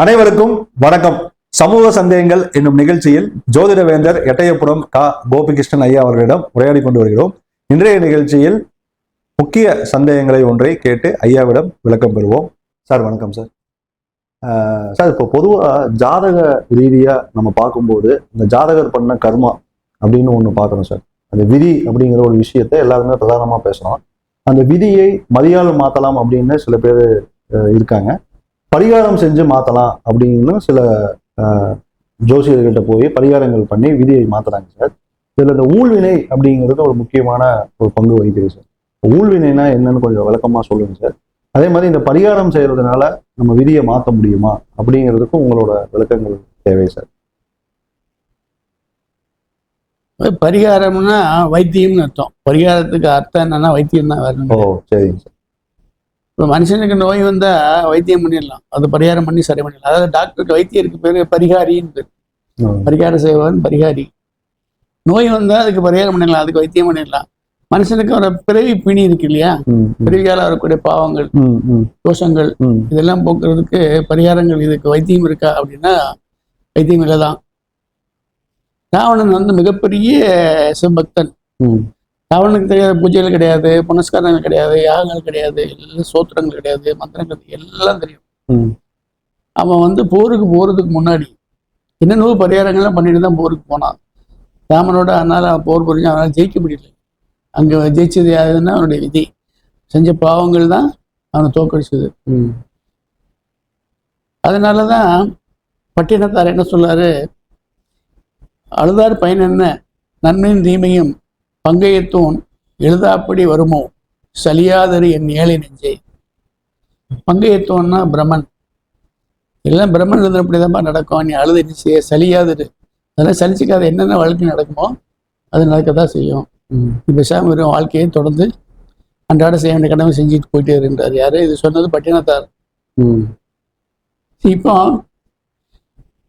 அனைவருக்கும் வணக்கம். சமூக சந்தேகங்கள் என்னும் நிகழ்ச்சியில் ஜோதிடவேந்தர் எட்டயபுரம் கா. கோபிகிருஷ்ணன் ஐயா அவர்களிடம் உரையாடி கொண்டு வருகிறோம். இன்றைய நிகழ்ச்சியில் முக்கிய சந்தேகங்களை ஒன்றை கேட்டு ஐயாவிடம் விளக்கம் பெறுவோம். சார் வணக்கம் சார். சார் இப்போ பொதுவாக ஜாதக ரீதியாக நம்ம பார்க்கும்போது இந்த ஜாதகர் பண்ண கர்மா அப்படின்னு ஒன்று பார்க்குறோம் சார். அந்த விதி அப்படிங்கிற ஒரு விஷயத்தை எல்லாருமே பிரதானமாக பேசுகிறோம் அந்த விதியை மதியால் மாற்றலாம் அப்படின்னு சில பேர் இருக்காங்க. பரிகாரம் செஞ்சு மாற்றலாம் அப்படின்னு சில அஹ், ஜோசியர்கிட்ட போய் பரிகாரங்கள் பண்ணி விதியை மாத்துறாங்க சார். இதில் இந்த ஊழ்வினை அப்படிங்கிறது ஒரு முக்கியமான ஒரு பங்கு வகிக்குது சார். ஊழ்வினைனா என்னன்னு கொஞ்சம் விளக்கமாக சொல்லுங்க சார். அதே மாதிரி இந்த பரிகாரம் செய்யறதுனால நம்ம விதியை மாற்ற முடியுமா அப்படிங்கிறதுக்கும் உங்களோட விளக்கங்கள் தேவை சார். பரிகாரம்னா வைத்தியம்னு அர்த்தம். பரிகாரத்துக்கு அர்த்தம் என்னன்னா வைத்தியம் தான் ஓ வரணும் சரிங்க சார். இப்போ மனுஷனுக்கு நோய் வந்தா வைத்தியம் பண்ணிடலாம். அது பரிகாரம் பண்ணி சரி பண்ணிடலாம். அதாவது டாக்டருக்கு வைத்தியருக்கு பேரு பரிகாரின்னு பேரு. ம், பரிகாரம் செய்வன் பரிகாரி. நோய் வந்தா அதுக்கு பரிகாரம் பண்ணிடலாம். அதுக்கு வைத்தியம் பண்ணிடலாம். மனுஷனுக்கு ஒரு பிறவி பிணி இருக்கு இல்லையா? பிறவியால வரக்கூடிய பாவங்கள் தோஷங்கள் இதெல்லாம் போக்குறதுக்கு பரிகாரங்கள் இதுக்கு வைத்தியம் இருக்கா அப்படின்னா வைத்தியம் இல்லை தான் ராவணன் வந்து மிகப்பெரிய சிவபக்தன். ம், ராவணனுக்கு தெரியாத பூஜைகள் கிடையாது புனஸ்காரங்கள் கிடையாது யாகங்கள் கிடையாது எல்லாம் சோத்திரங்கள் கிடையாது மந்திரங்கள் எல்லாம் தெரியும். அவன் வந்து போருக்கு போறதுக்கு முன்னாடி என்னென்னவோ பரிகாரங்கள்லாம் பண்ணிட்டு தான் போருக்கு போனான். ராமனோட அதனால போர் புரிஞ்சு அவனால் ஜெயிக்க முடியல. அங்கே ஜெயிச்சது யாருன்னா அவனுடைய விதி செஞ்ச பாவங்கள் தான் அவனை தோக்கடிச்சது. அதனால தான் பட்டினத்தார் என்ன சொல்லாரு? அழுதார் பயன் என்ன? நன்மையும் தீமையும் பங்கையத்தோன் எழுதாப்படி வருமோ? சலியாதரு என் ஏழை நெஞ்சே. பங்கையத்தோன்னா பிரம்மன் எல்லாம் பிரம்மன் இருந்தபடிதான்ப்பா நடக்கும். நீ அழுது நீ செய்ய சலியாதரு. அதெல்லாம் சலிச்சுக்காத என்னென்ன வாழ்க்கை நடக்குமோ அது நடக்க தான் செய்யும். ம், நீ பேசாம வெறும் வாழ்க்கையை தொடர்ந்து அன்றாட செய்ய வேண்டிய கடமை செஞ்சுட்டு போயிட்டே இருக்கின்றார். யாரு? இது சொன்னது பட்டினத்தார். ம், இப்போ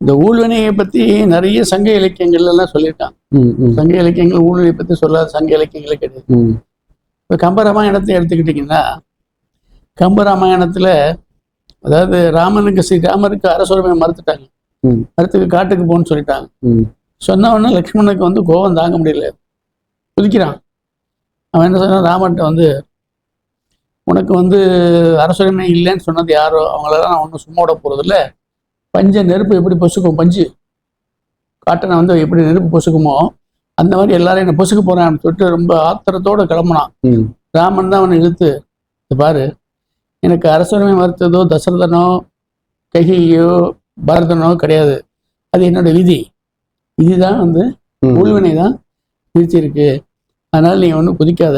இந்த ஊழ்வினையை பத்தி நிறைய சங்க இலக்கியங்கள்ல எல்லாம் சொல்லியிருக்காங்க சங்க இலக்கியங்கள் ஊழ்வினை பத்தி சொல்லாத சங்க இலக்கியங்களே கிடையாது. இப்போ கம்பராமாயணத்தை எடுத்துக்கிட்டிங்கன்னா கம்பராமாயணத்துல அதாவது ராமனுக்கு ஸ்ரீராமருக்கு அரசுரிமை மறுத்துட்டாங்க. மறுத்துக்கு காட்டுக்கு போன்னு சொல்லிட்டாங்க. சொன்ன உடனே லக்ஷ்மணனுக்கு வந்து கோபம் தாங்க முடியல. குதிக்கிறான். அவன் என்ன சொன்னான்? ராமன்ட்ட வந்து உனக்கு வந்து அரசுரிமை இல்லைன்னு சொன்னது யாரோ? அவங்களெல்லாம் நான் ஒன்றும் சும்மா விட போகிறதில்ல பஞ்ச நெருப்பு எப்படி பொசுக்கும்? பஞ்சு. காட்டனை வந்து எப்படி நெருப்பு பொசுக்குமோ அந்த மாதிரி எல்லாரும் என்னை பொசுக்க போறான்னு சொல்லிட்டு ரொம்ப ஆத்திரத்தோட கிளம்புனான். ராமன் தான் அவனை இழுத்து. "இது பாரு. எனக்கு அரசுரிமை மறுத்ததோ தசரதனோ கைகையோ பரதனோ கிடையாது. அது என்னோட விதி. விதி தான் வந்து ஊழ்வினை தான் பிரிச்சிருக்கு அதனால நீ ஒன்றும் குதிக்காத.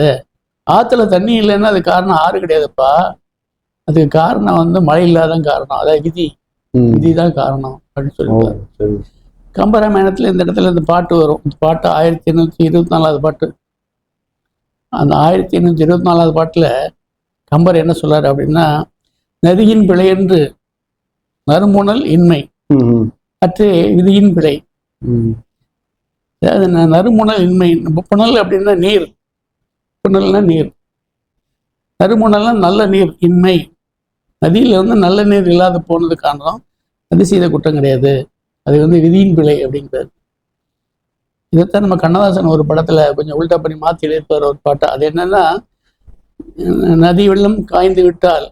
ஆத்துல தண்ணி இல்லைன்னா அது காரணம் ஆறு கிடையாதுப்பா. அதுக்கு காரணம் வந்து மழை இல்லாதான் காரணம். அதாவது விதி. ம். விதி தான் காரணம் அப்படின்னு சொல்லியிருக்காரு கம்பராமாயணத்துல இந்த இடத்துல இந்த பாட்டு வரும். இந்த பாட்டு ஆயிரத்தி எண்ணூற்றி இருபத்தி நாலாவது பாட்டு. அந்த ஆயிரத்தி எண்ணூற்றி இருபத்தி நாலாவது பாட்டுல கம்பர் என்ன சொல்றாரு அப்படின்னா நதியின் பிழை என்று நறுமுணல் இன்மை அற்றே விதியின் பிழை. அதாவது நறுமுணல் இன்மை. புனல் அப்படின்னா நீர். புனல்னா நீர். நறுமுணல்னா நல்ல நீர் இன்மை. நதியில வந்து நல்ல நீர் இல்லாத போனது காரணம் அது செய்த குற்றம் கிடையாது. அது வந்து விதியின் பிழை அப்படிங்கிறார் இதைத்தான் நம்ம கண்ணதாசன் ஒரு படத்துல கொஞ்சம் உல்டா பண்ணி மாத்தி எழுதிப்பார் ஒரு பாட்டு. அது என்னன்னா நதி வெள்ளம் காய்ந்து விட்டால்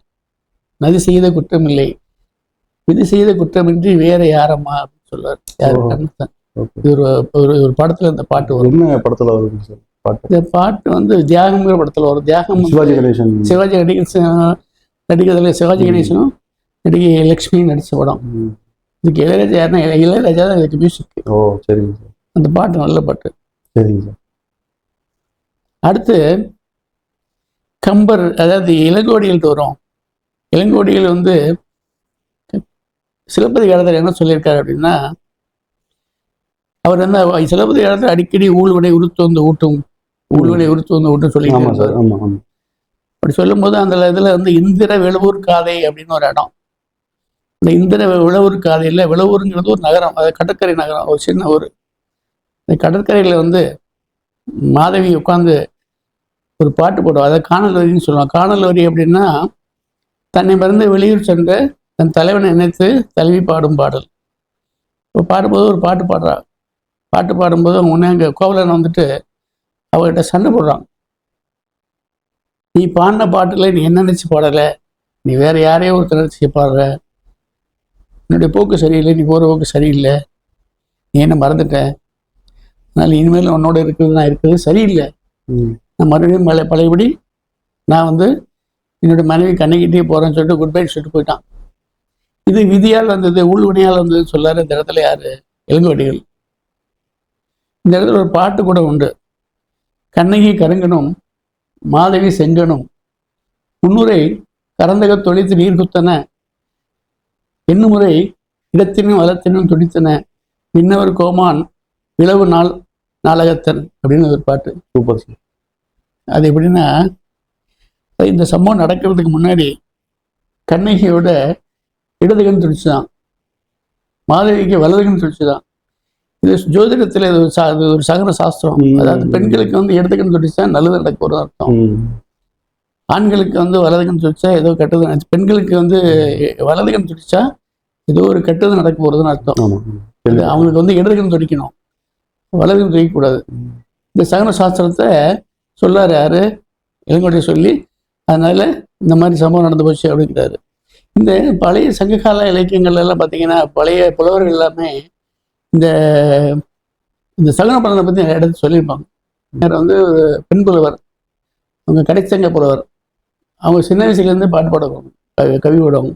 நதி செய்த குற்றம் இல்லை விதி செய்த குற்றமின்றி வேற யாரம்மா அப்படின்னு சொல்லுவார் யாரு. கண்ணதாசன். இது ஒரு ஒரு படத்துல இந்த பாட்டு வரும். என்ன படத்துல பாட்டு. இந்த பாட்டு வந்து தியாகம்ங்கிற படத்துல வரும். தியாகம் சிவாஜி கணேசன். சிவாஜி நடிகர் நடிக்கிறதுல சிவாஜி கணேசனும் நடிகை லக்ஷ்மி நடிச்ச படம். இதுக்கு இளையராஜா யாருன்னா இளைய- இளையராஜா தான் இதுக்கு மியூசிக் ஓ சரிங்க சார். அந்த பாட்டு நல்ல பாட்டு. சரிங்க சார். அடுத்து கம்பர் அதாவது இளங்கோடிகள்ட்டு வரும். இளங்கோடிகள் வந்து சிலப்பதிகாரத்தில் என்ன சொல்லியிருக்காரு அப்படின்னா அவர் வந்து சிலப்பதிகாரத்தில் அடிக்கடி ஊழ்வினை உருத்து வந்து ஊட்டும் ஊழ்வினை உருத்து வந்து ஊட்டும் சொல்லி ஆமா சார் ஆமா ஆமா. அப்படி சொல்லும்போது அந்த இதில் வந்து இந்திர விளவூர் காதை அப்படின்னு ஒரு இடம். இந்த இந்திர விளவூர் காதையில் விளவூருங்கிறது ஒரு நகரம் அது கடற்கரை நகரம் ஒரு சின்ன ஊர். இந்த கடற்கரையில் வந்து மாதவி உட்காந்து ஒரு பாட்டு போடுவோம் அதை காணல் வரின்னு சொல்லுவாங்க. காணல் வரி அப்படின்னா தன்னை மறந்து வெளியூர் சென்று தன் தலைவனை நினைத்து தலைவி பாடும் பாடல். இப்போ பாடும்போது ஒரு பாட்டு பாடுறா. பாட்டு பாடும்போது அவங்க உன்னே அங்கே கோவலன் வந்துட்டு அவகிட்ட சண்டை போடுறான். நீ பாடின பாட்டுல நீ என்ன நினச்சி பாடலை? நீ வேற யாரையோ ஒருத்தர் நினச்சி பாடுற. என்னுடைய போக்கு சரியில்லை நீ போகிற போக்கு சரியில்லை. நீ என்ன மறந்துட்ட? அதனால் இனிமேல் உன்னோட இருக்கிறது நான் இருக்கிறது சரியில்லை. நான் மறுபடியும் பழைய பழையபடி நான் வந்து என்னோட மனைவி கண்ணிக்கிட்டே போகிறேன்னு சொல்லிட்டு குட் பை சொல்லிட்டு போயிட்டான். இது விதியால் வந்தது உள்வினையால் வந்ததுன்னு சொல்லாரு இந்த இடத்துல யாரு? இளங்கோடிகள் இந்த இடத்துல ஒரு பாட்டு கூட உண்டு. கண்ணகி கருங்கனும் மாதவி செங்கனும் முன்னுரை கரந்தக தொழித்து நீர் குத்தன எண்ணுமுறை இடத்தினும் வளத்தினும் துடித்தன. பின்னவர் கோமான் விளவு நாள் நாளகத்தன் அப்படின்னு ஒரு பாட்டு சூப்பர் சார் அது எப்படின்னா இந்த சம்பவம் நடக்கிறதுக்கு முன்னாடி கண்ணகியோட இடதுகன் துடிச்சுதான். மாதவிக்கு வலதுகன் துடிச்சுதான். இது ஜோதிடத்தில் இது ஒரு சகன சாஸ்திரம். அதாவது பெண்களுக்கு வந்து இடதுகன் துடிச்சா நல்லது நடக்க ஒரு அர்த்தம். ஆண்களுக்கு வந்து வலதுகன் துடிச்சா ஏதோ கெட்டது பெண்களுக்கு வந்து வலதுகன் துடிச்சா ஏதோ ஒரு கெட்டது நடக்க போறதுன்னு அர்த்தம். இது அவங்களுக்கு வந்து இடதுகன் துடிக்கணும் வலதுகன் துடிக்கக்கூடாது இந்த சகன சாஸ்திரத்தை சொல்லாரு யாரு? இளங்கோட்டை சொல்லி அதனால இந்த மாதிரி சம்பவம் நடந்து போச்சு அப்படிங்கிறாரு. இந்த பழைய சங்ககால இலக்கியங்கள்ல எல்லாம் பார்த்தீங்கன்னா பழைய புலவர்கள் எல்லாமே இந்த இந்த சலன பலனை பற்றி நிறைய இடத்துல சொல்லியிருப்பாங்க. வேற வந்து ஒரு பெண் புலவர் அவங்க கடைச்சங்க புலவர். அவங்க சின்ன வயசுலேருந்து பாட்டு பாடுவாங்க. கவி- கவி பாடுவாங்க.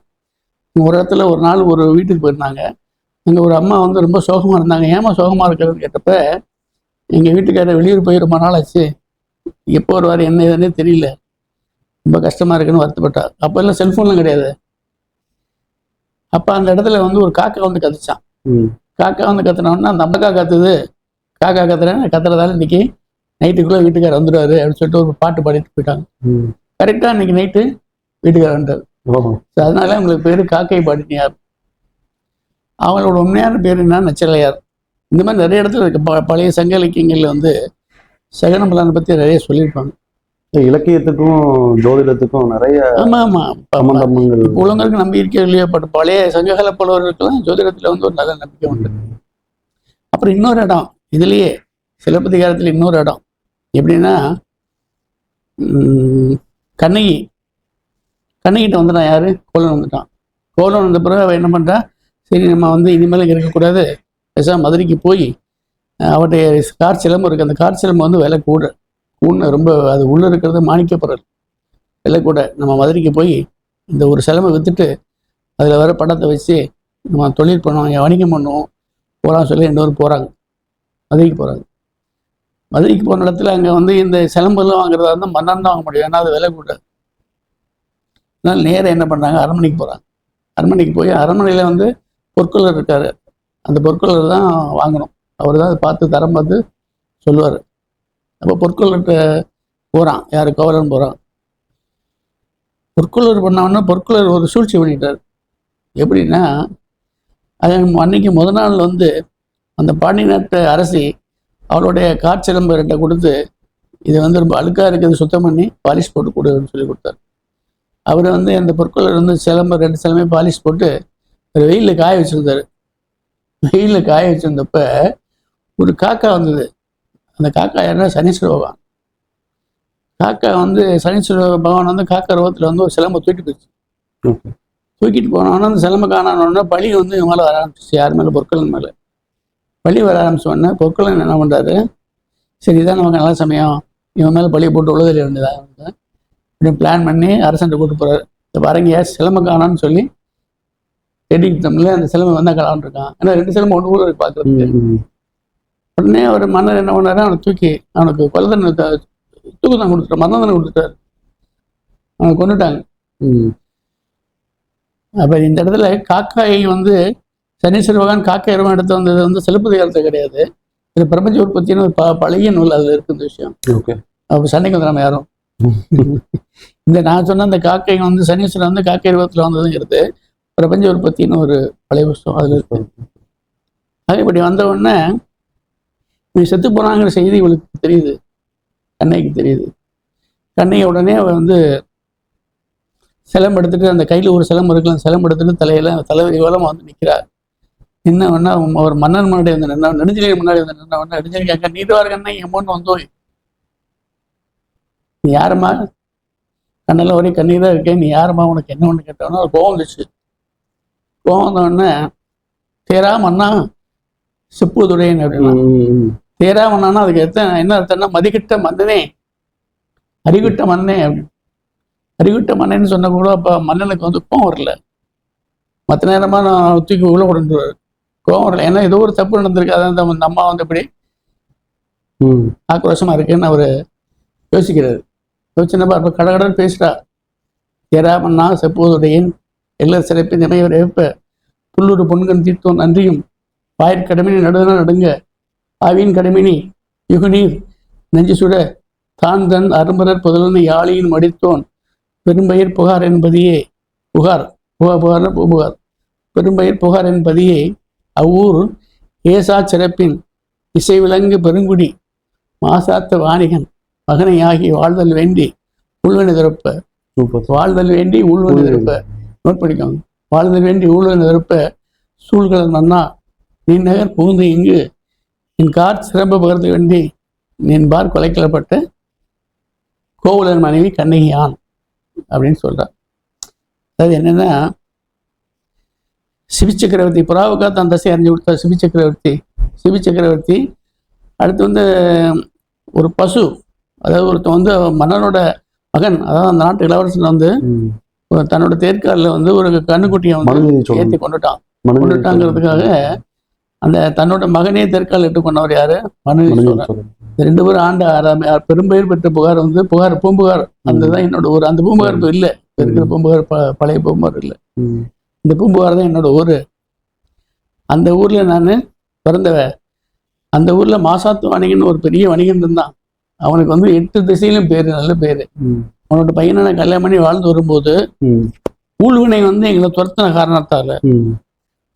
ஒரு இடத்துல ஒரு நாள் ஒரு வீட்டுக்கு போயிருந்தாங்க. அங்கே ஒரு அம்மா வந்து ரொம்ப சோகமாக இருந்தாங்க. ஏமா சோகமாக இருக்கிறதுன்னு கேட்டப்ப எங்கள் வீட்டுக்காரர் வெளியூர் போய் ரொம்ப நாள் ஆச்சு. எப்போ வருவார் என்ன ஏதுன்னே தெரியல. ரொம்ப கஷ்டமாக இருக்குன்னு வருத்தப்பட்டா. அப்போ எல்லாம் செல்ஃபோன்லாம் கிடையாது. அப்போ அந்த இடத்துல வந்து ஒரு காக்கா வந்து கதைச்சான் ம். காக்கா வந்து கத்துனோன்னா அந்த அம்மக்கா கத்துது. காக்கா கத்துறேன். கத்துறதால இன்னைக்கு நைட்டுக்குள்ளே வீட்டுக்காரர் வந்துடுவாரு அப்படின்னு சொல்லிட்டு ஒரு பாட்டு பாடிட்டு போயிட்டாங்க. கரெக்டாக இன்னைக்கு நைட்டு வீட்டுக்காரர் வந்துட்டார். அதனால அவங்களுக்கு பேர் காக்கை பாடினியார் அவங்களோட உண்மையான பேர் என்ன நச்சலையார் இந்த மாதிரி நிறைய இடத்துல இருக்கு ப- பழைய சங்க இலக்கியங்கள்ல வந்து சகன பலனை பத்தி நிறைய சொல்லியிருப்பாங்க. இலக்கியத்துக்கும் ஜோதிடத்துக்கும் நிறைய ஆமா ஆமா. சம்பந்தங்கள் உலகங்களுக்கு நம்பிக்கை இல்லையோ? பட் பழைய சங்ககால புலவர்களுக்கெல்லாம் ஜோதிடத்துல வந்து ஒரு நல்ல நம்பிக்கை உண்டு. அப்புறம் இன்னொரு இடம். இதுலயே சிலப்பதிகாரத்துல இன்னொரு இடம். எப்படின்னா கண்ணகி. கண்ணகிட்ட வந்துட்டான் யாரு? கோலன் வந்துட்டான். கோலன் வந்த பிறகு அவ என்ன பண்றா? சரி நம்ம வந்து இனிமேல் இங்க இருக்கக்கூடாது. பேசாம மதுரைக்கு போய் அவருடைய கார் சிலம்பு இருக்கு. அந்த கார் சிலம்பு வந்து விலை கூட. உன்னை ரொம்ப அது உள்ளே இருக்கிறது மாணிக்க இல்லை கூட நம்ம மதுரைக்கு போய் இந்த ஒரு சிலமை விற்றுட்டு அதில் வர படத்தை வச்சு நம்ம தொழில் பண்ணுவோம் வணிகம் பண்ணுவோம் போகலாம் சொல்லி இன்னொரு போகிறாங்க மதுரைக்கு போகிறாங்க மதுரைக்கு போன இடத்துல அங்கே வந்து இந்த சிலம்பெல்லாம் வாங்குறதா இருந்தால் மன்னன் தான் வாங்க முடியும் ஏன்னா அது விலை கூட அதனால் நேராக என்ன பண்ணுறாங்க அரண்மனைக்கு போகிறாங்க அரண்மனைக்கு போய் அரண்மனையில் வந்து பொற்கொள்ளர் இருக்கார். அந்த பொற்கொள்ளர் தான் வாங்கணும். அவர் தான் அதை பார்த்து தரம் பார்த்து சொல்லுவார். அப்போ பொற்கொள்ளர்கிட்ட போகிறான் யார்? கோவலன் போகிறான் பொற்கொள்ளர் பண்ணவொன்னே பொற்கொள்ளர் ஒரு சூழ்ச்சி பண்ணிட்டார். எப்படின்னா அது அன்னைக்கு முத நாள் வந்து அந்த பாண்டி நாட்டு அரசி அவளுடைய காற்சிலம்பு ரெண்டை கொடுத்து இது வந்து ரொம்ப அழுக்காக இருக்கிறது சுத்தம் பண்ணி பாலிஷ் போட்டு கொடுன்னு சொல்லி கொடுத்தார். அவர் வந்து அந்த பொற்கொள்ளர் வந்து சிலம்பர் ரெண்டு சிலமே பாலிஷ் போட்டு வெயிலில் காய வச்சிருந்தாரு. வெயிலில் காய வச்சுருந்தப்ப ஒரு காக்கா வந்தது. அந்த காக்கா யாருன்னா சனீஸ்வர பகவான். காக்கா வந்து சனீஸ்வர பகவான் வந்து காக்கா ரூபத்தில் வந்து ஒரு சிலம்பை தூக்கிட்டு போயிடுச்சு. தூக்கிட்டு போனோன்னா அந்த சிலம்பை காணானோடனே பழி வந்து இவன் மேலே வர ஆரம்பிச்சிச்சு யார் மேலே? பொற்கொள்ளன் மேலே. பழி வர ஆரம்பிச்ச உடனே பொற்கொள்ளன் என்ன பண்ணுறாரு சரி இதான் நமக்கு நல்ல சமயம். இவன் மேலே பழியை போட்டு உழுதறி வேண்டியதாக இப்படி பிளான் பண்ணி அரசன்ட்ட கூட்டு போகிறாரு இந்த பாருங்க சிலம்பை காணான்னு சொல்லி தேடிக்கிட்டோம்ல அந்த சிலம்பை வந்தால் கலான்னு இருக்கான். ஏன்னா ரெண்டு சிலம்பு ஒன்று கூட இருக்கு பார்க்குறதுக்கு. உடனே அவர் மன்னர் என்ன பண்ணாரு? அவனை தூக்கி அவனுக்கு கொலதன் தூக்குதான் கொடுத்துட்டார் மரணம் தானே கொடுத்துட்டாரு. அவனை கொண்டுட்டாங்க. அப்ப இந்த இடத்துல காக்காயை வந்து சனீஸ்வர பகவான் காக்கை இரவம் எடுத்து வந்தது வந்து சிலப்பதிகாரத்தை கிடையாது. இது பிரபஞ்ச உற்பத்தின்னு ஒரு ப- பழைய நூல் அதுல இருக்கு இந்த விஷயம். அப்ப சண்டைக்கு வந்துடாம யாரும். இந்த நான் சொன்ன அந்த காக்கை வந்து சனீஸ்வரன் வந்து காக்கை இரவத்தில் வந்ததுங்கிறது பிரபஞ்ச உற்பத்தின்னு ஒரு பழைய புஸ்தகம் அதுல இருக்கு. இப்படி வந்த உடனே நீ செத்து போனாங்கிற செய்தி இவளுக்கு தெரியுது. கண்ணைக்கு தெரியுது. கண்ணையை உடனே அவள் வந்து சிலம்பு எடுத்துட்டு அந்த கையில் ஒரு சிலம்பு இருக்கலாம் சிலம்பு எடுத்துட்டு தலையில தலைவரி ஓலமாக வந்து நிற்கிறார் என்ன வேணா அவர் மன்னன் முன்னாடி வந்து நின்னா நெடுஞ்சலின் முன்னாடி வந்து நின்ன வேணா நெடுஞ்சலி கேட்க நீட்டுவாருங்கன்னா என் பொண்ணு வந்தோய் நீ யாரும்மா? கண்ணில் ஒரே கண்ணீர் தான் இருக்கேன் நீ யாரும்மா? உனக்கு என்ன ஒன்று கேட்டவொன்னே அது கோவம் வந்துச்சு. கோவம் வந்த உடனே தேரா மன்னா செப்புதுடையன் அப்படின்னா. தேரா மன்னான்னா அதுக்கு எத்தனை என்ன அர்த்தம்னா மதிக்கிட்ட மன்னனே. அறிவிட்ட மன்னே அப்படின்னு அறிவிட்ட மன்னன்னு சொன்ன கூட அப்போ மன்னனுக்கு வந்து கோவம் வரல. மற்ற நேரமா நான் தூக்கி உள்ள கொண்டுருவாரு கோவம் வரல. ஏன்னா ஏதோ ஒரு தப்பு நடந்திருக்கு. அதான் அந்த அம்மா வந்து இப்படி ஆக்ரோஷமா இருக்குன்னு அவர் யோசிக்கிறாரு. யோசிச்சுனப்ப அப்போ கடகடன் பேசுறா. தேரா மன்னா செப்புவதுடையன் எல்லார் சிறப்பு நிறையவர் ஏற்ப புல்லூர் பொன்கண் தீர்த்தோம் நன்றியும். வாயிற்கடமினி நடுவன நடுங்க. ஆவியின் கடமினி யுகுநீர் நெஞ்சு சுட தான் தன் அரும்பரர் புதலனை யாழியின் மடித்தோன் பெரும்பயிர் புகார் என்பதையே புகார் புகார் புகார்னா புகார். பெரும்பயிர் புகார் என்பதையே அவ்வூர் ஏசா சிறப்பின் இசை விலங்கு பெருங்குடி மாசாத்த வாணிகன் மகனையாகி வாழ்தல் வேண்டி உள்வனை திறப்ப வாழ்தல் வேண்டி உள்வனை திறப்ப நோட் பண்ணிக்கோங்க. வாழ்தல் வேண்டி உள்வனை திறப்ப சூழ்கலன் மன்னா. நீ நகர் புகுந்து இங்கு என் கார் சிறப்பு பகிர்ந்து வேண்டி நின் பார் கொலைக்கலப்பட்ட கோவலன் மனைவி கண்ணகியான் அப்படின்னு சொல்றார். அதாவது என்னன்னா சிபி சக்கரவர்த்தி புறாவுக்கா தான் தசை அறிஞ்சு கொடுத்தார் சிபி சக்கரவர்த்தி சிபி சக்கரவர்த்தி. அடுத்து வந்து ஒரு பசு அதாவது ஒருத்தன் வந்து மன்னனோட மகன் அதாவது அந்த நாட்டு இளவரசன் வந்து தன்னோட தேர்காலில் வந்து ஒரு கண்ணுக்குட்டியை வந்து ஏற்றி கொண்டுட்டான். கொண்டுட்டாங்கிறதுக்காக அந்த தன்னோட மகனே தெற்கால் இட்டு கொண்டவர் யாரு. இந்த ரெண்டு பேரும் ஆண்ட ஆறாம பெரும்பெயர் பெற்ற புகார் வந்து புகார் பூம்புகார். அந்த தான் என்னோட ஊர். அந்த பூம்புகார் இப்போ இல்லை. இருக்கிற பூம்புகார் பழைய பூம்புகார் இல்லை. இந்த பூம்புகார் தான் என்னோட ஊர். அந்த ஊர்ல நான் பிறந்தவ. அந்த ஊர்ல மாசாத்து வணிகன் ஒரு பெரிய வணிகன் இருந்தான். அவனுக்கு வந்து எட்டு திசையிலும் பேரு நல்ல பேரு. அவனோட பையனை நான் கல்யாணம் பண்ணி வாழ்ந்து வரும்போது. ஊழ்வினை வந்து எங்களை துரத்தின காரணத்தால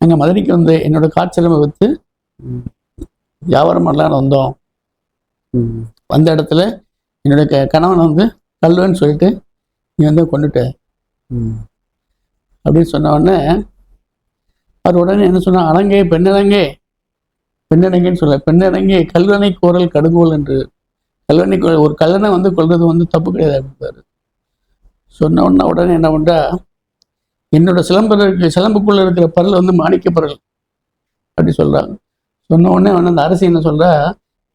ம். நாங்க மதுரைக்கு வந்து என்னோட காய்ச்சலமை வித்து ம். வியாபாரம் பண்ணலான்னு வந்தோம். வந்த இடத்துல என்னோட க கணவன் வந்து கல்வன்னு சொல்லிட்டு நீ வந்து கொண்டுட்ட. அப்படின்னு சொன்ன உடனே அவர் உடனே என்ன சொன்னா அலங்கே பெண்ணடங்கே பெண்ணடங்கேன்னு சொல்ல பெண்ணடங்கே கல்வனை கோரல் கடுங்கோல் என்று கல்வனை ஒரு கல்லனை வந்து கொல்றது வந்து தப்பு கிடையாது அப்படின்றாரு சொன்ன உடனே உடனே என்ன பண்றா என்னோட சிலம்பு இருக்கு சிலம்புக்குள்ள இருக்கிற பரல் வந்து மாணிக்க பரல் அப்படி சொல்றாங்க சொன்ன உடனே அவன் அந்த அரசு என்ன சொல்றா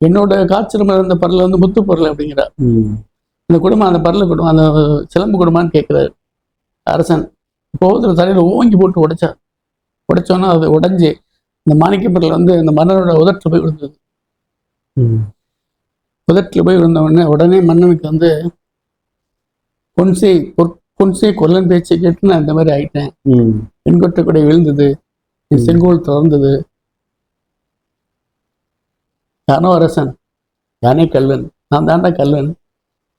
என்னோட காய்ச்சல் இருந்த பரல் வந்து முத்து பரல் அப்படிங்கிறா. இந்த குடும்பம் அந்த பரல குடும்பம் அந்த சிலம்பு குடும்பம்னு கேட்குறாரு அரசன் கோபத்தில் தலையில் ஓங்கி போட்டு உடைச்சா உடைச்சோன்னா அது உடைஞ்சு இந்த மாணிக்க பரல் வந்து அந்த மன்னனோட உதட்டில் போய் விழுந்தது. உதட்டில் போய் விழுந்த உடனே உடனே மன்னனுக்கு வந்து பொன்சை பொற்- பொன்சை கொல்லன் பேச்சை கேட்டு நான் இந்த மாதிரி ஆயிட்டேன். பெண்கொட்டை கொடை விழுந்தது. என் செங்கோல் திறந்தது. யானோ அரசன். யானே கல்வன் நான் தாண்டா கல்வன்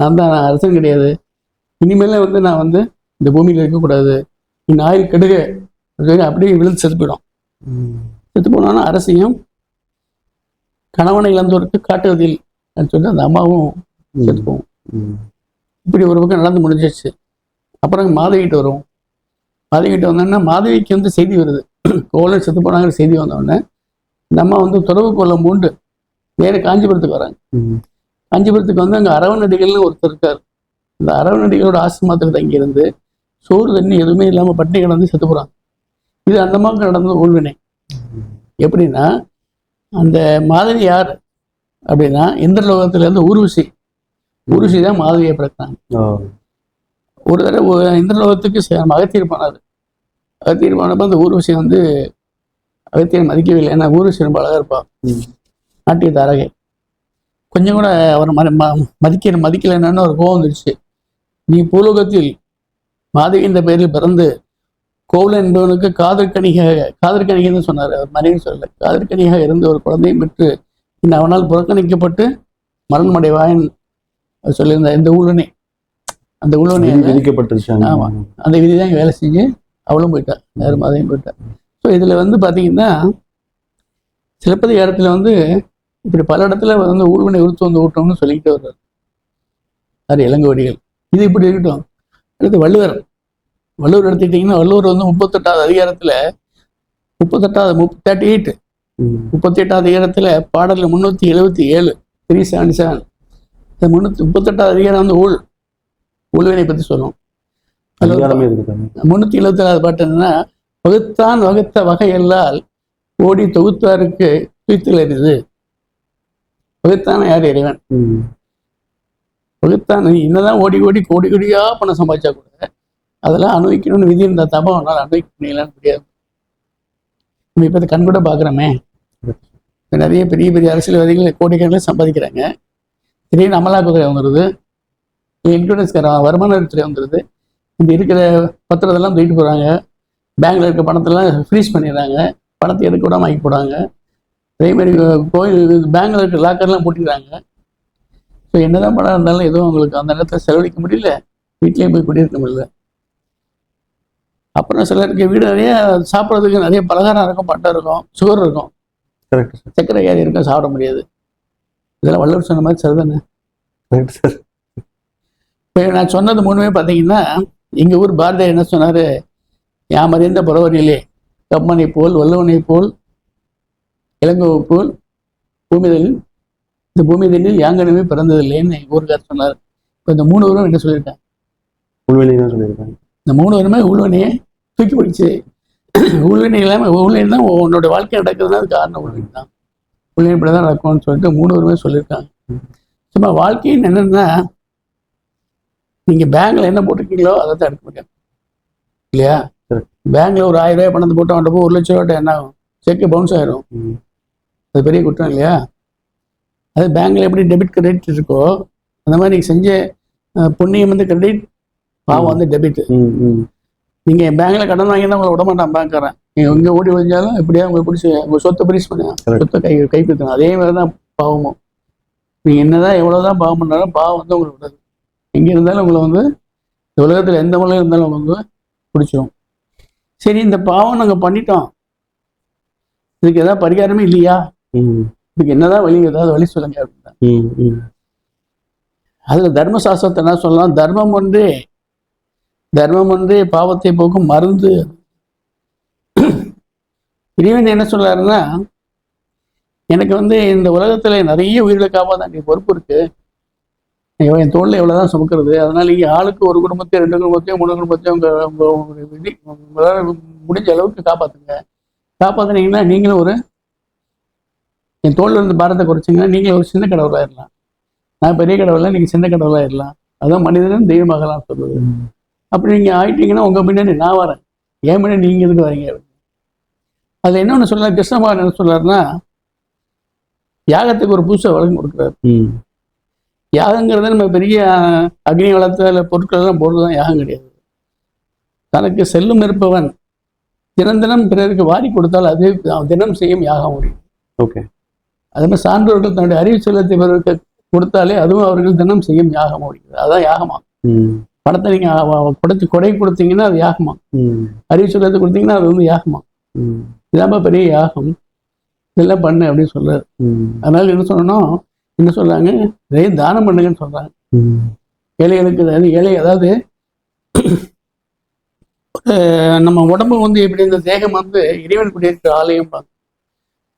நான் தான் அரசன் கிடையாது. இனிமேல வந்து நான் வந்து இந்த பூமியில இருக்கக்கூடாது. நீ ஆயுள் கெடுக. அப்படியே விழுந்து செத்து போயிடும். செத்து போனோன்னா அரசையும் கணவனை இழந்தோருக்கு காட்டுவதில் அப்படின்னு சொல்லி அந்த அம்மாவும் செத்து போகும். ம். இப்படி ஒரு பக்கம் நடந்து முடிஞ்சிச்சு அப்புறம் மாதவிகிட்ட வரும் மாதவிகிட்ட வந்தோன்னா மாதவிக்கு வந்து செய்தி வருது. கோவலன் செத்து போனாங்கிற செய்தி வந்த உடனே இந்த அம்மா வந்து துறவு கொல்லம் மூண்டு வேற காஞ்சிபுரத்துக்கு வராங்க. காஞ்சிபுரத்துக்கு வந்து அங்கே அரவணடிகள்னு ஒருத்தர் இருக்கார். இந்த அரவணடிகளோட ஆசிரமத்துக்கு தங்கியிருந்து சோறு தண்ணி எதுவுமே இல்லாமல் பட்டினி கிடந்து செத்து போகிறாங்க இது அந்த அம்மாவுக்கு நடந்த ஊழ்வினை எப்படின்னா அந்த மாதவி யார்? அப்படின்னா இந்திரலோகத்திலேருந்து ஊர்வசி. ஊர்வசி தான் மாதவியை பிறக்கிறாங்க. ஒரு தடவை இந்திரலோகத்துக்கு அகத்தியர் போனார் அகத்தியர் போனப்போ அந்த ஊர்வசி வந்து அகத்தியர் மதிக்கவில்லை. ஏன்னா ஊர்வசி ரொம்ப அழகா இருப்பா ம். நாட்டிய தாரகை கொஞ்சம் கூட அவர் ம ம- மதிக்கிற மதிக்கலைன்னு ஒரு கோவம் வந்துடுச்சு நீ பூலோகத்தில் மாதவி என்ற பெயரில் பிறந்து கோவலன் என்பவனுக்கு காதற்கணிக காதற்கணிகன்னு சொன்னார். அவர் மனைவி சொல்லல. காதற்கணியாக இருந்து ஒரு குழந்தையும் பெற்று இன்னும் அவனால் புறக்கணிக்கப்பட்டு மரணம் அடைவாயன் சொல்லியிருந்த இந்த ஊழனை. அந்த விதி- விதிக்கப்பட்டுருச்சு ஆமா. அந்த விதி தான் வேலை செஞ்சு அவளும் போயிட்டா நேரம் அதையும் போயிட்டா. ஸோ இதில் வந்து பார்த்தீங்கன்னா சிலப்பதிகாரத்தில் வந்து இப்படி பல இடத்துல வந்து ஊழ்வினை உறுத்து வந்து ஊட்டம்னு சொல்லிக்கிட்டே வர்றாரு. அது இளங்கோடிகள் இது இப்படி இருக்கட்டும். அடுத்து வள்ளுவர். வள்ளுவர் எடுத்துக்கிட்டிங்கன்னா வள்ளுவர் வந்து முப்பத்தெட்டாவது அதிகாரத்துல முப்பத்தெட்டாவது முப் தேர்ட்டி எயிட். முப்பத்தி எட்டாவது அதிகாரத்துல பாடல்ல முன்னூத்தி எழுபத்தி ஏழு த்ரீ செவன்டி செவன் இந்த முன்னூத்தி முப்பத்தெட்டாவது அதிகாரம் வந்து ஊழ். ஊழ்வினை பத்தி சொல்லும் முன்னூத்தி எழுபத்தி ஏழாவது பாட்டு என்னன்னா வகுத்தான் வகுத்த வகையல்லால் ஓடி தொகுத்தாருக்கு துய்த்தல் எரிது வகுத்தான் யார் இறைவன். வகுத்தான் என்னதான் ஓடி ஓடி கோடி கோடியா பணம் சம்பாதிச்சா கூட அதெல்லாம் அனுபவிக்கணும்னு விதி இருந்தா தப்பா அவனால் அனுபவிக்க முடியலன்னு முடியாது. நம்ம இப்போ கண் கூட பார்க்குறோமே நிறைய பெரிய பெரிய அரசியல்வாதிகள் கோடிக்கணக்கில் சம்பாதிக்கிறாங்க. திடீர்னு அமலாக்கத்துறை வந்துடுது இன்சூரன்ஸ் வருமான வரித்துறை வந்துடுது இந்த இருக்கிற பத்திரத்தெல்லாம் தூக்கிட்டு போகிறாங்க பேங்க்ல இருக்க பணத்தெல்லாம் ஃப்ரீஸ் பண்ணிடுறாங்க. பணத்தை எடுக்க விடாம ஆக்கி போடுறாங்க. அதே மாதிரி கோயில் பேங்க்ல இருக்க லாக்கர்லாம் பூட்டிடுறாங்க. ஸோ என்னதான் பணம் இருந்தாலும் எதுவும் அவங்களுக்கு அந்த நேரத்தில் செலவழிக்க முடியல. வீட்லயே போய் குடியிருக்க முடியல. அப்புறம் சிலருக்கு வீடு நிறைய சாப்பிட்றதுக்கு நிறைய பலகாரம் இருக்கும் பட்டம் இருக்கும் சுகர் இருக்கும். கரெக்ட் சார் சர்க்கரை வியாதி இருக்கும் சாப்பிட முடியாது. இதெல்லாம் வள்ளுவர் சொன்ன மாதிரி சரிதானே? கரெக்ட் சார் இப்போ நான் சொன்னது மூணுமே பார்த்தீங்கன்னா எங்கள் ஊர் பாரதியார் என்ன சொன்னார்? யாமறிந்த புறவரியிலே கம்மனை போல் வல்லவனை போல் இளங்கோவை போல் பூமிதலில் இந்த பூமிதலில் யாங்கனமே பிறந்ததில்லைன்னு எங்கள் ஊருக்கார் சொன்னார். இப்போ இந்த மூணு பேரும் என்ன சொல்லியிருக்காங்க? உள்வெளி தான் சொல்லியிருக்காங்க. இந்த மூணு பேருமே உள்வனையை தூக்கி பிடிச்சு. உள்வினை இல்லாமல் உள்வினை தான் உன்னோட வாழ்க்கை நடக்குதுன்னா அது காரணம் உள்வினை தான். உள்வினை இப்படி தான் நடக்கும்னு சொல்லிட்டு மூணு பேருமே சொல்லியிருக்காங்க. சும்மா வாழ்க்கைன்னு என்னன்னா நீங்கள் பேங்க்ல என்ன போட்டிருக்கீங்களோ அதை தான் எடுக்க முடியும். இல்லையா. பேங்க்ல ஒரு ஆயிரம் ரூபாய் பணத்தை போட்டு அவன்கிட்ட ஒரு லட்ச ரூபாய் என்ன ஆகும்? செக்கு பவுன்ஸ் ஆயிரும். அது பெரிய குற்றம் இல்லையா? அது பேங்க்ல எப்படி டெபிட் கிரெடிட் இருக்கோ அந்த மாதிரி நீங்க செஞ்ச புண்ணியம் வந்து கிரெடிட் பாவம் வந்து டெபிட் ம் ம் நீங்க பேங்க்ல கடன் வாங்கினா உங்களை விட மாட்டான் பேங்க்காரன் நீங்க எங்க ஓடி ஒழிஞ்சாலும் எப்படியா உங்களை பிடிச்சி உங்க சொத்தை பண்ணுங்க Correct. சொத்தை கை கைப்பற்றணும் அதே மாதிரி தான் பாவமும். நீங்க என்னதான் எவ்வளவுதான் பாவம் பண்ணாலும் பாவம் வந்து உங்களுக்கு விடாது. எங்க இருந்தாலும் உங்களை வந்து இந்த உலகத்துல எந்த மூலையில இருந்தாலும் உங்களை வந்து பிடிச்சிரும். சரி இந்த பாவம் நாங்க பண்ணிட்டோம். இதுக்கு ஏதாவது பரிகாரமே இல்லையா? இதுக்கு என்னதான் வழி ஏதாவது வழி சொல்லுங்க அப்படின்னா. அதுல தர்மசாஸ்திரத்தை என்ன சொல்லலாம்? தர்மம் ஒன்றே தர்மம் ஒன்றே பாவத்தை போக்கும் மருந்து. இறைவன் என்ன சொல்றாருன்னா எனக்கு வந்து இந்த உலகத்துல நிறைய உயிர்களை காப்பாற்ற பொறுப்பு இருக்கு. என் தோல்ல எவ்வளவுதான் சுமக்கிறது. அதனால நீங்க ஆளுக்கு ஒரு குடும்பத்தையும் ரெண்டு குடும்பத்தையும் மூணு குடும்பத்தையும் உங்க உங்க உங்க விதி உங்களால முடிஞ்ச அளவுக்கு காப்பாத்துங்க. காப்பாத்துனீங்கன்னா நீங்களும் ஒரு என் தோல்ல இருந்து பாரத்தை குறைச்சிங்கன்னா நீங்களும் ஒரு சின்ன கடவுளாயிரலாம் நான் பெரிய கடவுளா நீங்க சின்ன கடவுளாயிரலாம் அதான் மனிதனும் தெய்வமாகலாம் சொல்லுது அப்படி நீங்க ஆயிட்டீங்கன்னா உங்க பின்னாடி நான் வரேன். ஏன் பின்னாடி நீங்க எதுக்கு வரீங்க? அது இன்னொன்னு சொல்ல கிருஷ்ணபகவான் என்ன சொல்றாருன்னா யாகத்துக்கு ஒரு புதுசை வழங்கி கொடுக்குறாரு. ம். யாகங்கிறது நம்ம பெரிய அக்னி வளர்த்த பொருட்கள் எல்லாம் போடுறதுதான் யாகம் கிடையாது. தனக்கு செல்லும் இருப்பவன் தினம் தினம் பிறருக்கு வாரி கொடுத்தால் அது தினம் செய்யும் யாகம் முடியும் ஓகே. அது மாதிரி சான்றோர்கள் தன்னுடைய அறிவு செல்லத்தை பிறருக்கு கொடுத்தாலே அதுவும் அவர்கள் தினம் செய்யும் யாகம் முடியுது அதான் யாகமா. ம். பணத்தை நீங்க அவ- அவ கொடுத்து கொடை கொடுத்தீங்கன்னா அது யாகமா. ம். அறிவு செல்லத்தை கொடுத்தீங்கன்னா அது வந்து யாகமா. ம். இதாம பெரிய யாகம். இதெல்லாம் பண்ணு அப்படின்னு சொல்றாரு. அதனால என்ன சொல்லணும் என்ன சொல்றாங்க? நிறைய தானம் பண்ணுங்கன்னு சொல்றாங்க. ஏழைகளுக்கு அதாவது ஏழை அதாவது நம்ம உடம்பு வந்து எப்படி இந்த தேகம் வந்து இறைவன் குடியிருக்கிற ஆலயம் பாங்க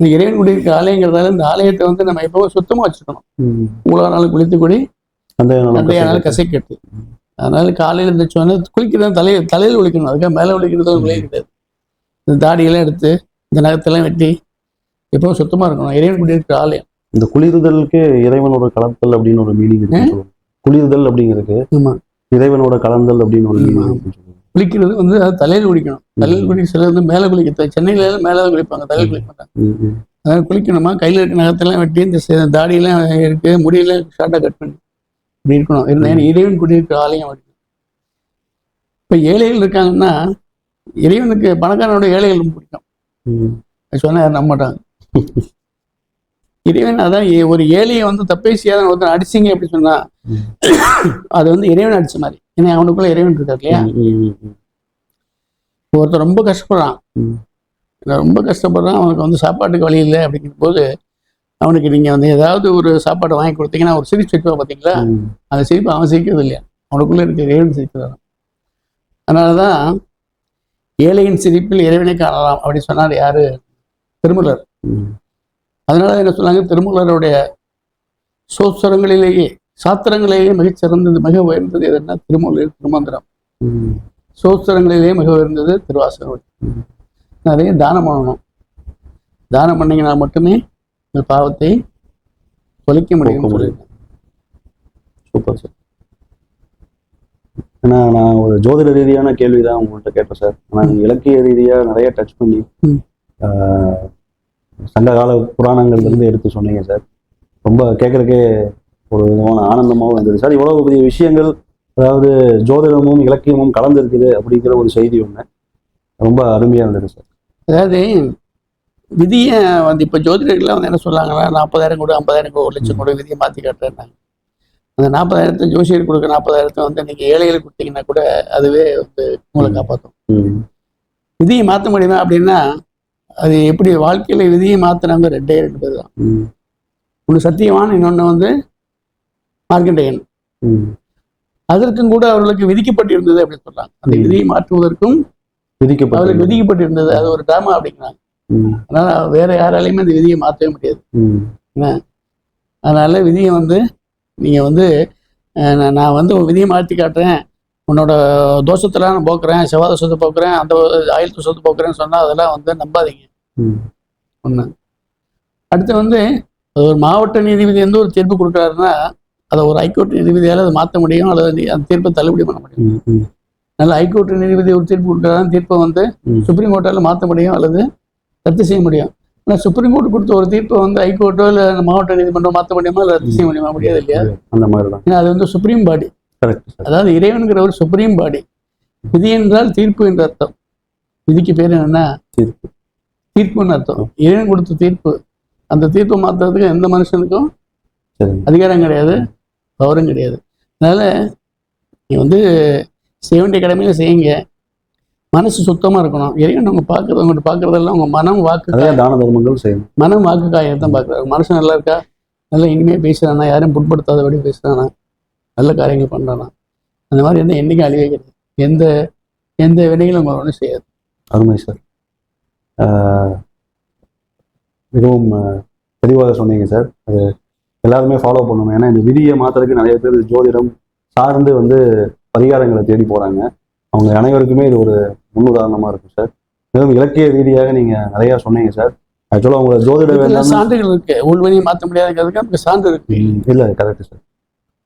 இந்த இறைவன் குடியிருக்கிற ஆலயங்கிறதால இந்த ஆலயத்தை வந்து நம்ம எப்பவும் சுத்தமா வச்சுக்கணும். மூலா நாள் குளித்து கூடி அந்த நாள் கசைக்கட்டு. அதனால காலையில் எழுந்திரிச்சோன்னே குளிக்கிறது தலையை தலையில் குளிக்கணும். அதுக்காக மேலே குளிக்கிறது குளிக்க கிடையாது. இந்த தாடியெல்லாம் எடுத்து இந்த நகத்தெல்லாம் வெட்டி எப்பவும் சுத்தமா இருக்கணும். இறைவன் குடியிருக்கிற ஆலயம். இந்த குளிர்தலுக்கு இறைவனோட கலத்தல் அப்படின்னு ஒரு மீனிங் இருக்கு. குளிர்தல் அப்படிங்கிறதுக்கு ஆமா. இறைவனோட கலந்தல் அப்படின்னு ஒரு. மீனிங் இருக்கு. குளிக்கிறது வந்து அது தலையில் குளிக்கணும். தலையில் குளிக்க சிலர் வந்து மேலே குளிக்க சென்னையில எல்லாம் மேலே தான் குளிப்பாங்க தலையில் குளிக்க மாட்டாங்க. அதாவது குளிக்கணுமா? கையில் இருக்க நகத்தெல்லாம் வெட்டி இந்த தாடியெல்லாம் இருக்கு முடியெல்லாம் ஷார்ட்டாக கட் பண்ணி இப்படி இருக்கணும். இருந்தா ஏன்னா இறைவன் குடியிருக்கிற ஆலயம் அப்படி. இப்போ ஏழைகள் இருக்காங்கன்னா இறைவனுக்கு பணக்காரனோட ஏழைகள் ரொம்ப பிடிக்கும். சொன்னா யாரும் நம்ப மாட்டாங்க. இறைவன் அதான் ஒரு ஏழையை வந்து தப்பே செய்யாத ஒருத்தன் அடிச்சிங்க அப்படி சொன்னா. அது வந்து இறைவன் அடிச்ச மாதிரி ஏன்னா அவனுக்குள்ள இறைவன் இருக்கார் இல்லையா. ஒருத்தர் ரொம்ப கஷ்டப்படுறான் ரொம்ப கஷ்டப்படுறான் அவனுக்கு வந்து சாப்பாட்டுக்கு வழி இல்லை அப்படிங்கிற போது அவனுக்கு நீங்க வந்து ஏதாவது ஒரு சாப்பாடு வாங்கி கொடுத்தீங்கன்னா ஒரு சிரிச்சு வைப்பா பார்த்தீங்களா ம். அந்த சிரிப்பு அவன் சிரிக்கிறது இல்லையா அவனுக்குள்ள இருக்க இறைவன் சிரிக்கிறான் அதனால தான் ஏழையின் சிரிப்பில் இறைவனை காணலாம் அப்படி சொன்னார் யாரு திருமலர். அதனால என்ன சொன்னாங்க? திருமலருடைய சோஸ்திரங்களிலேயே சாத்திரங்களிலேயே மிகச்சிறந்தது மிக உயர்ந்தது எதுன்னா திருமூலர் திருமந்திரம். சோஸ்திரங்களிலேயே மிக உயர்ந்தது திருவாசகம் நிறைய தானம் பண்ணணும். தானம் பண்ணீங்கன்னா மட்டுமே இந்த பாவத்தை தொலைக்க முடியும். Super sir. ஏன்னா நான் ஒரு ஜோதிட ரீதியான கேள்வி தான் உங்கள்கிட்ட கேட்டேன் சார். ஆனால் இலக்கிய ரீதியா நிறைய டச் பண்ணி சங்ககால புராணங்கள்ல இருந்து எடுத்து சொன்னீங்க சார். ரொம்ப கேட்கறக்கே ஒரு விதமான ஆனந்தமாகவும் இருந்தது. சார் இவ்வளவு பெரிய விஷயங்கள் அதாவது ஜோதிடமும் இலக்கியமும் கலந்து இருக்குது அப்படிங்கிற ஒரு செய்தி ஒன்று ரொம்ப அருமையா இருந்தது சார். அதாவது விதியை வந்து இப்போ ஜோதிடர்கள்லாம் வந்து என்ன சொல்றாங்கன்னா நாற்பதாயிரம் கொடு ஐம்பதாயிரம் கொடு ஒரு லட்சம் கொடு விதியை மாற்றி காட்டுறேன்னாங்க அந்த நாற்பதாயிரத்தை ஜோசியர் கொடுக்க நாற்பதாயிரத்தை வந்து நீங்கள் ஏழைகளுக்கு கொடுத்தீங்கன்னா கூட அதுவே வந்து உங்களை காப்பாற்றும். விதியை மாற்ற முடியுமா அப்படின்னா அது எப்படி வாழ்க்கையில் விதியை மாற்றினவங்க ரெண்டே ரெண்டு பேர் தான். ஒன்று சத்தியவான் இன்னொன்று வந்து மார்க்கண்டேயன். அதற்கும் கூட அவர்களுக்கு விதிக்கப்பட்டிருந்தது அப்படின்னு சொல்றாங்க அந்த. விதியை மாற்றுவதற்கும் அவர்களுக்கு விதிக்கப்பட்ட விதிக்கப்பட்டிருந்தது அது ஒரு டிராமா அப்படிங்கிறாங்க. அதனால வேற யாராலையுமே அந்த விதியை மாற்றவே முடியாது ம். அதனால விதியை வந்து நீங்க வந்து நான் வந்து விதியை மாற்றி காட்டுறேன் உன்னோட தோஷத்தெல்லாம் நான் போக்குறேன் செவ்வாய் தோஷத்தை போக்குறேன் அந்த ஆயுள் தோஷத்தை போக்குறேன்னு சொன்னா அதெல்லாம் வந்து நம்பாதீங்க. ஒண்ணு. அடுத்து வந்து அது ஒரு மாவட்ட நீதிபதி வந்து ஒரு தீர்ப்பு கொடுக்குறாருன்னா அதை ஒரு ஹைகோர்ட் நீதிபதியால் அதை மாற்ற முடியும் அல்லது அந்த தீர்ப்பை தள்ளுபடி பண்ண முடியும். நல்ல ஹைகோர்ட் நீதிபதி ஒரு தீர்ப்பு கொடுக்குறாரு தீர்ப்பை வந்து. சுப்ரீம் கோர்ட்டால் மாற்ற முடியும் அல்லது ரத்து செய்ய முடியும். ஆனால் சுப்ரீம் கோர்ட் கொடுத்த ஒரு தீர்ப்பை வந்து ஹைகோர்ட்டோ இல்லை மாவட்ட நீதிமன்றம் மாற்ற முடியுமா இல்லை ரத்து செய்ய முடியுமா முடியாது இல்லையா? அந்த மாதிரி தான் ஏன்னா அது வந்து சுப்ரீம் பாடி. அதாவது இறைவனுங்கிற ஒரு சுப்ரீம் பாடி விதி என்றால் தீர்ப்பு என்ற அர்த்தம். விதிக்கு பேர் என்னன்னா தீர்ப்பு. தீர்ப்புன்னு அர்த்தம். இறைவன் கொடுத்த தீர்ப்பு. அந்த தீர்ப்பை மாற்றுறதுக்கு எந்த மனுஷனுக்கும் அதிகாரம் கிடையாது பவரும் கிடையாது. அதனால நீ வந்து செய்ய வேண்டிய கடமையில செய்யுங்க. மனசு சுத்தமா இருக்கணும். இறைவன் அவங்க பார்க்கறது உங்கள்கிட்ட பார்க்கறதெல்லாம் உங்க மனம் வாக்கு தான தர்மங்கள் செய்யணும். மனம் வாக்கு காயம் தான் பார்க்குறாங்க மனுஷன் நல்லா இருக்கா? நல்லா இனிமையாக பேசுறானா? யாரையும் புட்படுத்தாதபடி பேசுறானா? நல்ல காரியங்கள் பண்றானா? அந்த மாதிரி எந்த என்னைக்கும் அழிவே கிடையாது எந்த எந்த வினைகளும் உங்களை ஒன்றும் செய்யாது அருமை சார். மிகவும் தெளிவாக சொன்னீங்க சார். அது எல்லாருமே ஃபாலோ பண்ணணும். ஏன்னா இந்த விதியை மாத்துறதுக்கு நிறைய பேர் ஜோதிடம் சார்ந்து வந்து பரிகாரங்களை தேடி போறாங்க. அவங்க அனைவருக்குமே இது ஒரு முன்னுதாரணமா இருக்கும் சார். மேலும் இலக்கிய ரீதியாக நீங்க நிறைய சொன்னீங்க சார். ஆக்சுவலாக உங்களை ஜோதிட சான்றுகள் இருக்கு. உள்வனையை மாற்ற முடியாதுங்கிறதுக்கு சான்று இருக்கு. இல்லை கரெக்ட் சார்.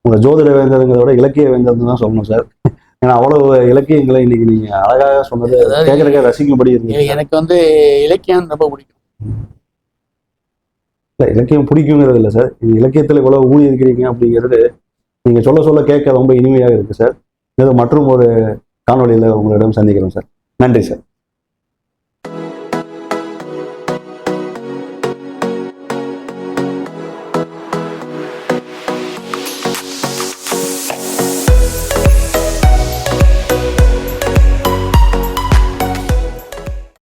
உங்களை ஜோதிட வேந்தருங்கிறத விட இலக்கிய வேந்தர்னு தான் சொல்லணும் சார் ஏன்னா அவ்வளவு இலக்கியங்களை இன்னைக்கு நீங்க அழகாக சொன்னது கேட்கறக்க ரசிக்கும்படி இருந்துச்சு எனக்கு வந்து இலக்கியம் ரொம்ப பிடிக்கும். இல்ல இலக்கியம் பிடிக்குங்கிறது இல்லை சார் இது இலக்கியத்தில் இவ்வளவு ஊழி இருக்கிறீங்க அப்படிங்கிறது நீங்க சொல்ல சொல்ல கேட்க ரொம்ப இனிமையாக இருக்கு சார் இது மற்றும் ஒரு காணொளியில் உங்களிடம் சந்திக்கிறோம் சார் நன்றி சார்